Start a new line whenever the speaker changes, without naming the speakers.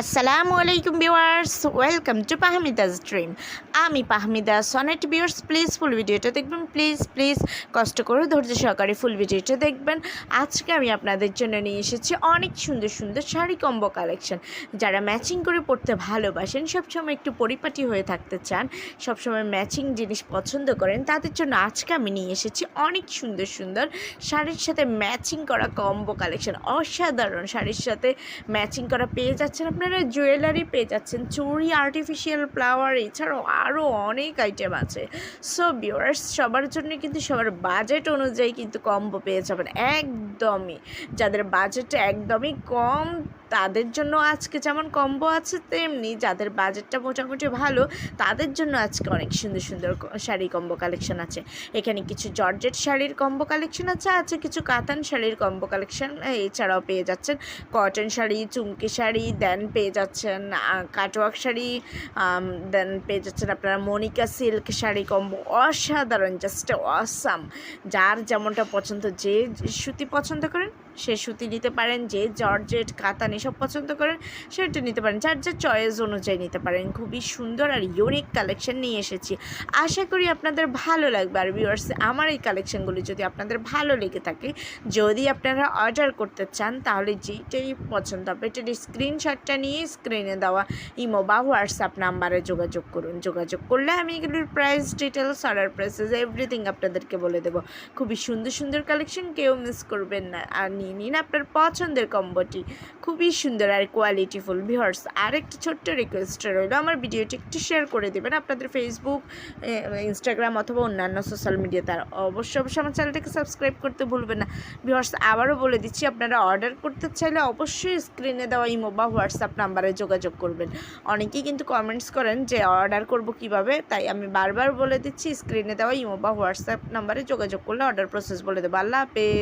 আসসালামু আলাইকুম viewers welcome to পাহমিদাস dream আমি Pahmida Sonet viewers please full ভিডিওটা দেখবেন প্লিজ প্লিজ কষ্ট করে ধৈর্য সহকারে ফুল ভিডিওটা দেখবেন। আজকে আমি আপনাদের জন্য নিয়ে এসেছি অনেক সুন্দর সুন্দর শাড়ি কম্বো কালেকশন যারা ম্যাচিং করে পড়তে ভালোবাসেন, সবসময় একটু পরিপাটি হয়ে থাকতে চান, সবসময় ম্যাচিং জিনিস পছন্দ করেন, তাদের জন্য আজকে আমি নিয়ে এসেছি অনেক সুন্দর সুন্দর শাড়ির সাথে ম্যাচিং করা কম্বো কালেকশন অসাধারণ শাড়ির সাথে ম্যাচিং করা পেয়ে যাচ্ছেন, আপনারা জুয়েলারি পেয়ে যাচ্ছেন। চুরি আর্টিফিশিয়াল ফ্লাওয়ার এছাড়াও আরও অনেক আইটেম আছে। সো ভিউয়ার্স সবার জন্য কিন্তু সবার বাজেট অনুযায়ী কিন্তু কম্বো পেয়ে যাবেন। একদমই। যাদের বাজেট একদমই কম তাদের জন্য আজকে যেমন কম্বো আছে, তেমনি যাদের বাজেটটা মোটামুটি ভালো, তাদের জন্য আজকে অনেক সুন্দর সুন্দর শাড়ি কম্বো কালেকশন আছে। এখানে কিছু জর্জেট শাড়ির কম্বো কালেকশন আছে আছে কিছু কাতান শাড়ির কম্বো কালেকশন এছাড়াও পেয়ে যাচ্ছেন। কটন শাড়ি, চুমকি শাড়ি দেন পেয়ে যাচ্ছেন কাটওয়ার্ক শাড়ি দেন পেয়ে যাচ্ছেন আপনারা মনিকা সিল্ক শাড়ি কম্বো অসাধারণ জাস্ট অসাম যার যেমনটা পছন্দ, যে সুতি পছন্দ করেন সে সুতি নিতে পারেন, যে জর্জেট কাতান এসব পছন্দ করেন, সেটা নিতে পারেন। যার যার চয়েস অনুযায়ী নিতে পারেন। খুবই সুন্দর আর ইউনিক কালেকশন নিয়ে এসেছি। আশা করি আপনাদের ভালো লাগবে। আর ভিউয়ার্স আমার এই কালেকশনগুলি যদি আপনাদের ভালো লেগে থাকে, যদি আপনারা অর্ডার করতে চান, তাহলে যেটাই পছন্দ হবে, এটার স্ক্রিনশটটা নিয়ে স্ক্রিনে দেওয়া ইমো বা হোয়াটসঅ্যাপ নাম্বারে যোগাযোগ করুন। যোগাযোগ করলে আমি এগুলির price details order prices everything আপনাদেরকে বলে দেবো। খুবই সুন্দর সুন্দর কালেকশন কেউ মিস করবেন না। আর নিয়ে নিন আপনার পছন্দের কম্বোটি খুবই সুন্দর আর কোয়ালিটিফুল ভিউয়ার্স আর একটি ছোট্ট রিকোয়েস্ট রইল। আমার ভিডিওটি একটু শেয়ার করে দেবেন আপনাদের ফেসবুক ইনস্টাগ্রাম অথবা অন্যান্য সোশ্যাল মিডিয়া আর অবশ্যই অবশ্যই আমার চ্যানেলটাকে সাবস্ক্রাইব করতে ভুলবেন না। ভিউয়ার্স আবারও বলে দিচ্ছি, আপনারা অর্ডার করতে চাইলে অবশ্যই স্ক্রিনে দেওয়া ইমো বা হোয়াটসঅ্যাপ নাম্বারে যোগাযোগ করবেন। অনেকেই কিন্তু কমেন্টস করেন যে অর্ডার করব কীভাবে? তাই আমি বারবার বলে দিচ্ছি স্ক্রিনে দেওয়া ইমো বা হোয়াটসঅ্যাপ নাম্বারে যোগাযোগ করলে অর্ডার প্রসেস বলে দেবো। আল্লাহ হাফেজ।